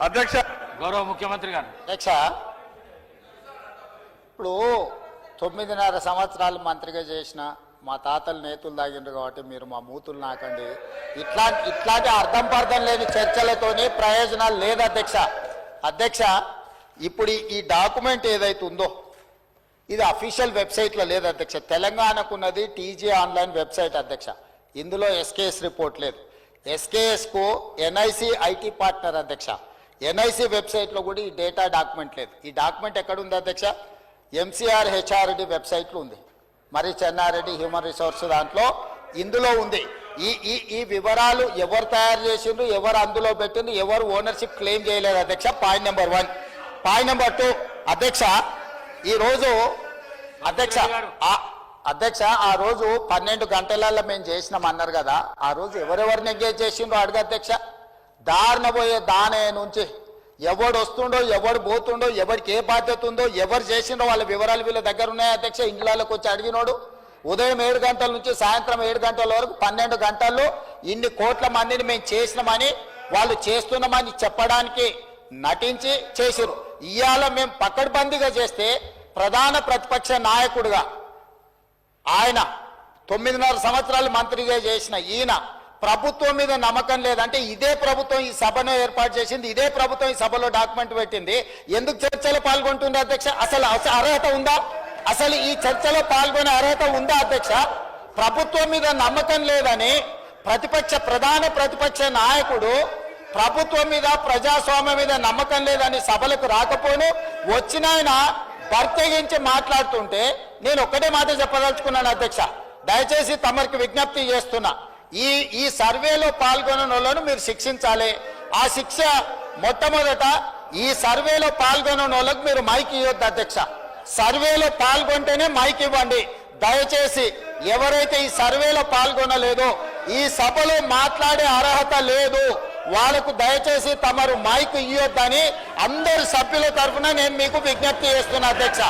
అధ్యక్ష. గౌరవ ముఖ్యమంత్రి గారు. అధ్యక్ష ఇప్పుడు తొమ్మిదిన్నర సంవత్సరాలు మంత్రిగా చేసిన మా తాతలు నేతులు తాగిండ్రు కాబట్టి మీరు మా మూతులు నాకండి. ఇట్లా ఇట్లాంటి అర్థం పర్థం లేని చర్చలతోని ప్రయోజనాలు లేదు అధ్యక్ష. అధ్యక్ష ఇప్పుడు ఈ- ఈ డాక్యుమెంట్ ఏదైతే ఉందో ఇది అఫీషియల్ వెబ్సైట్లో లేదు అధ్యక్ష. తెలంగాణకున్నది టీజీ ఆన్లైన్ వెబ్సైట్ అధ్యక్ష. ఇందులో ఎస్కేఎస్ రిపోర్ట్ లేదు. ఎస్కేఎస్కు ఎన్ఐసి ఐటీ పార్ట్నర్ అధ్యక్ష. ఎన్ఐసి వెబ్సైట్లో కూడా ఈ డేటా డాక్యుమెంట్ లేదు. ఈ డాక్యుమెంట్ ఎక్కడ ఉంది అధ్యక్ష ఎంసీఆర్ హెచ్ఆర్డి వెబ్సైట్లో ఉంది. మరి చెన్నారెడ్డి హ్యూమన్ రిసోర్స్ దాంట్లో ఇందులో ఉంది. ఈ ఈ ఈ వివరాలు ఎవరు తయారు చేసిండ్రు ఎవరు అందులో పెట్టిండ్రు ఎవరు ఓనర్షిప్ క్లెయిమ్ చేయలేదు అధ్యక్ష? Point number one point number two అధ్యక్ష ఈ రోజు అధ్యక్ష అధ్యక్ష ఆ రోజు పన్నెండు గంటలలో మేము చేసినాం అన్నారు కదా. ఆ రోజు ఎవరెవరిని ఎంగేజ్ చేసిండ్రో అడుగు అధ్యక్ష. దారిన పోయే దానే నుంచి ఎవడు వస్తుండో ఎవడు పోతుండో ఎవరికి ఏ బాధ్యత ఉందో ఎవరు చేసిండో వాళ్ళ వివరాలు వీళ్ళ దగ్గర ఉన్నాయి అధ్యక్ష? ఇండ్లలోకి వచ్చి అడిగినోడు. ఉదయం ఏడు గంటల నుంచి సాయంత్రం ఏడు గంటల వరకు పన్నెండు గంటల్లో ఇన్ని కోట్ల మందిని మేము చేసినామని వాళ్ళు చేస్తున్నామని చెప్పడానికి నటించి చేసిరు ఇవాళ మేము పక్కడబందీగా చేస్తే ప్రధాన ప్రతిపక్ష నాయకుడుగా ఆయన తొమ్మిదిన్నర సంవత్సరాలు మంత్రిగా చేసిన ఈయన ప్రభుత్వం మీద నమ్మకం లేదంటే ఇదే ప్రభుత్వం ఈ సభను ఏర్పాటు చేసింది ఇదే ప్రభుత్వం ఈ సభలో డాక్యుమెంట్ పెట్టింది. ఎందుకు చర్చలో పాల్గొంటుంది అధ్యక్ష? అసలు అర్హత ఉందా? అసలు ఈ చర్చలో పాల్గొనే అర్హత ఉందా అధ్యక్ష? ప్రభుత్వం మీద నమ్మకం లేదని ప్రతిపక్ష ప్రధాన ప్రతిపక్ష నాయకుడు ప్రభుత్వం మీద ప్రజాస్వామ్యం మీద నమ్మకం లేదని సభలకు రాకపోను వచ్చిన ఆయన మాట్లాడుతుంటే నేను ఒక్కటే మాట చెప్పదలుచుకున్నాను అధ్యక్ష. దయచేసి తమరికి విజ్ఞప్తి చేస్తున్నా. ఈ ఈ సర్వేలో పాల్గొనని వాళ్ళను మీరు శిక్షించాలి. ఆ శిక్ష మొట్టమొదట ఈ సర్వేలో పాల్గొనని వాళ్ళకు మీరు మైక్ ఇవ్వద్దు అధ్యక్ష. సర్వేలో పాల్గొంటేనే మైక్ ఇవ్వండి. దయచేసి ఎవరైతే ఈ సర్వేలో పాల్గొనలేదో ఈ సభలో మాట్లాడే అర్హత లేదు వాళ్ళకు దయచేసి తమరు మైక్ ఇవ్వద్దని అందరు సభ్యుల తరఫున నేను మీకు విజ్ఞప్తి చేస్తున్నా అధ్యక్ష.